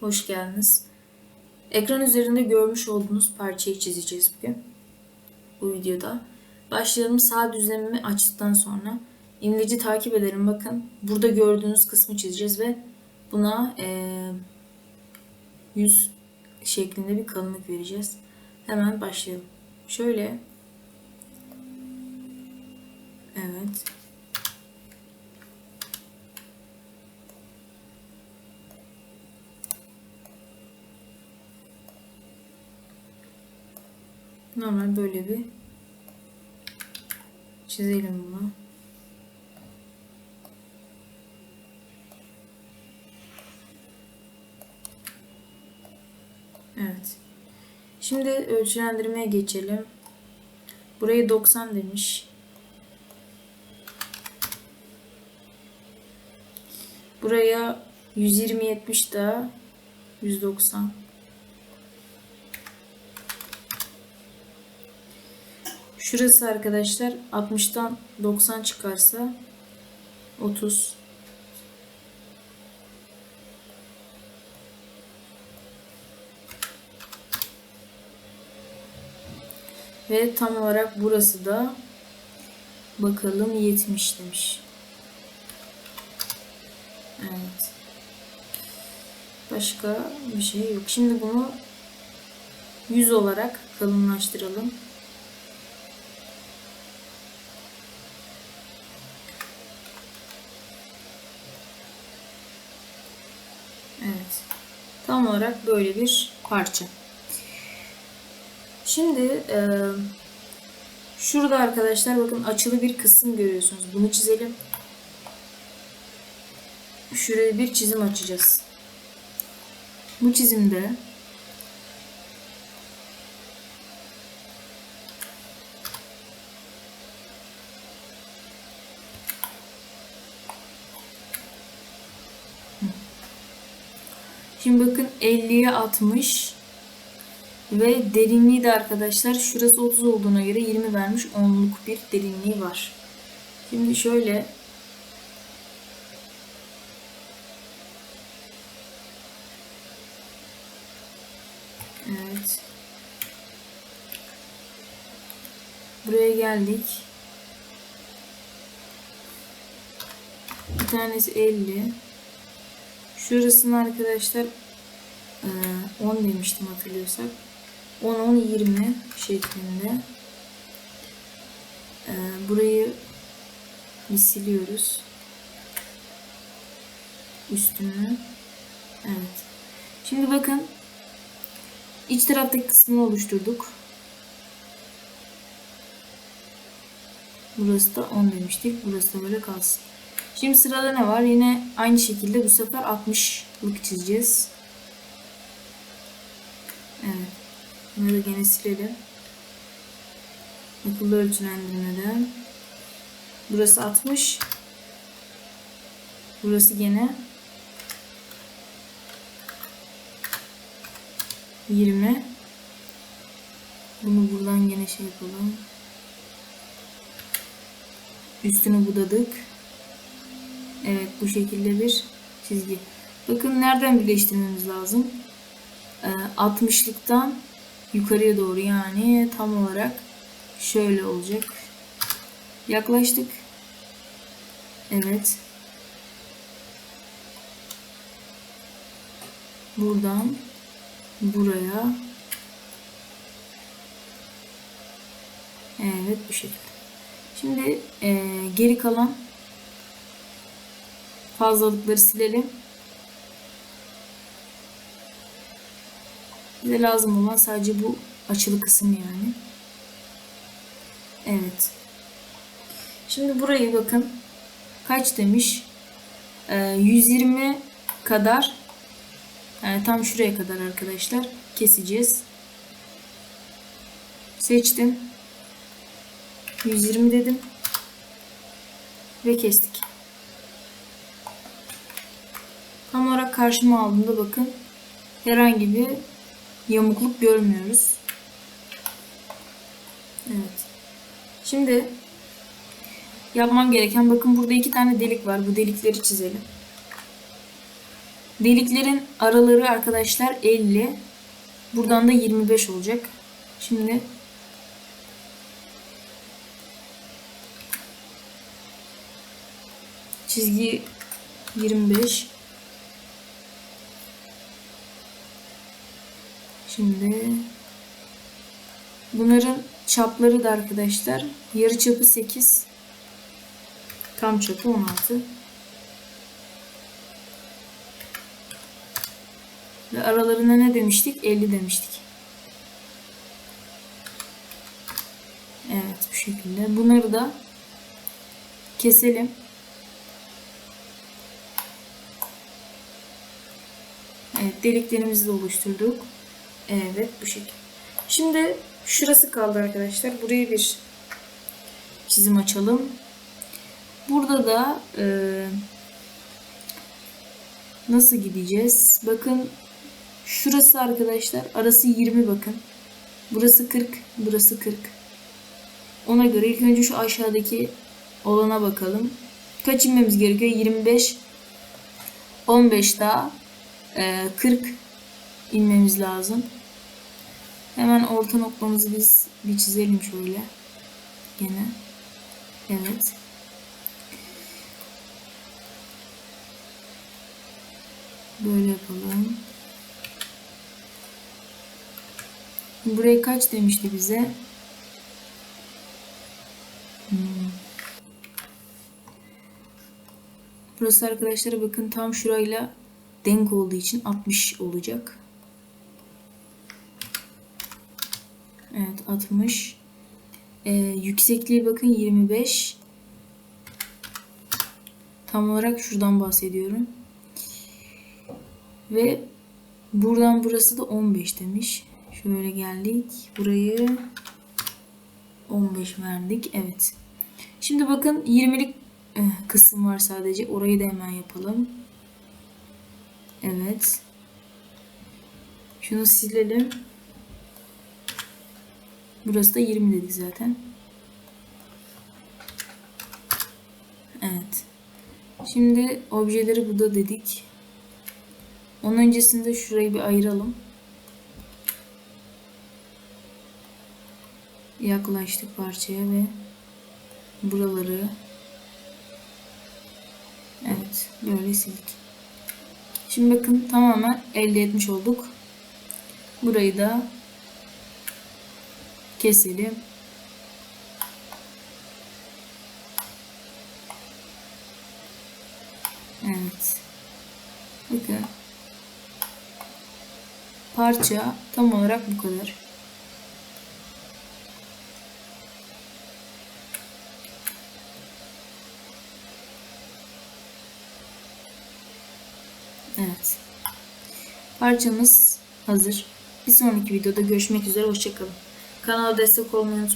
hoş geldiniz. Ekran üzerinde görmüş olduğunuz parçayı çizeceğiz bugün. Bu videoda. Başlayalım sağ düzlemimi açtıktan sonra. İmleci takip ederim bakın. Burada gördüğünüz kısmı çizeceğiz ve buna eee, yüz şeklinde bir kalınlık vereceğiz. Hemen başlayalım. Şöyle. Evet. Normal böyle bir çizelim bunu. Evet. Şimdi ölçülendirmeye geçelim. Burayı 90 demiş. Buraya 120 70 daha 190. Şurası arkadaşlar 60'tan 90 çıkarsa 30. Ve tam olarak burası da bakalım 70 demiş. Evet. Başka bir şey yok. Şimdi bunu 100 olarak kalınlaştıralım. Evet. Tam olarak böyle bir parça. Şimdi e, şurada arkadaşlar bakın açılı bir kısım görüyorsunuz. Bunu çizelim. Şuraya bir çizim açacağız. Bu çizimde Şimdi bakın 50'ye 60 ve derinliği de arkadaşlar şurası 30 olduğuna göre 20 vermiş 10'luk bir derinliği var. Şimdi şöyle Evet. Buraya geldik. Bir tanesi 50. Şurasını arkadaşlar eee, 10 demiştim hatırlıyorsak. 10 10 20 şeklinde. Burayı siliyoruz. Üstünü. Evet. Şimdi bakın iç taraftaki kısmını oluşturduk. Burası da 10 demiştik. Burası da böyle kalsın. Şimdi sırada ne var? Yine aynı şekilde bu sefer 60'lık çizeceğiz. Evet. Bunları gene silelim. Akıllı ölçülendirmeden. Burası 60. Burası gene 20. Bunu buradan gene şey yapalım. Üstünü budadık. Evet bu şekilde bir çizgi. Bakın nereden birleştirmemiz lazım? Ee, 60'lıktan yukarıya doğru yani tam olarak şöyle olacak. Yaklaştık. Evet. Buradan buraya Evet bu şekilde. Şimdi eee, geri kalan fazlalıkları silelim. Bize lazım olan sadece bu açılı kısım yani. Evet. Şimdi burayı bakın. Kaç demiş? Ee, 120 kadar yani tam şuraya kadar arkadaşlar keseceğiz. Seçtim. 120 dedim. Ve kestik. Tam olarak karşıma aldığımda bakın herhangi bir yamukluk görmüyoruz. Evet. Şimdi yapmam gereken bakın burada iki tane delik var. Bu delikleri çizelim. Deliklerin araları arkadaşlar 50. Buradan da 25 olacak. Şimdi çizgi 25 Şimdi bunların çapları da arkadaşlar yarı çapı 8 tam çapı 16 ve aralarına ne demiştik? 50 demiştik. Evet bu şekilde. Bunları da keselim. Evet deliklerimizi de oluşturduk Evet bu şekilde. Şimdi şurası kaldı arkadaşlar. Buraya bir çizim açalım. Burada da e, nasıl gideceğiz? Bakın şurası arkadaşlar. Arası 20 bakın. Burası 40. Burası 40. Ona göre ilk önce şu aşağıdaki olana bakalım. Kaç inmemiz gerekiyor? 25 15 daha e, 40 inmemiz lazım. Hemen orta noktamızı biz bir çizelim şöyle. Gene. Evet. Böyle yapalım. Buraya kaç demişti bize? Hmm. Burası arkadaşlar bakın tam şurayla denk olduğu için 60 olacak. Evet 60. Ee, yüksekliği bakın 25. Tam olarak şuradan bahsediyorum. Ve buradan burası da 15 demiş. Şöyle geldik. Burayı 15 verdik. Evet. Şimdi bakın 20'lik eh, kısım var sadece. Orayı da hemen yapalım. Evet. Şunu silelim. Burası da 20 dedik zaten. Evet. Şimdi objeleri burada dedik. Onun öncesinde şurayı bir ayıralım. Yaklaştık parçaya ve buraları Evet, böyle sildik. Şimdi bakın tamamen elde etmiş olduk. Burayı da keselim. Evet. Bakın. Parça tam olarak bu kadar. Evet. Parçamız hazır. Bir sonraki videoda görüşmek üzere. Hoşçakalın. Canal desse comum.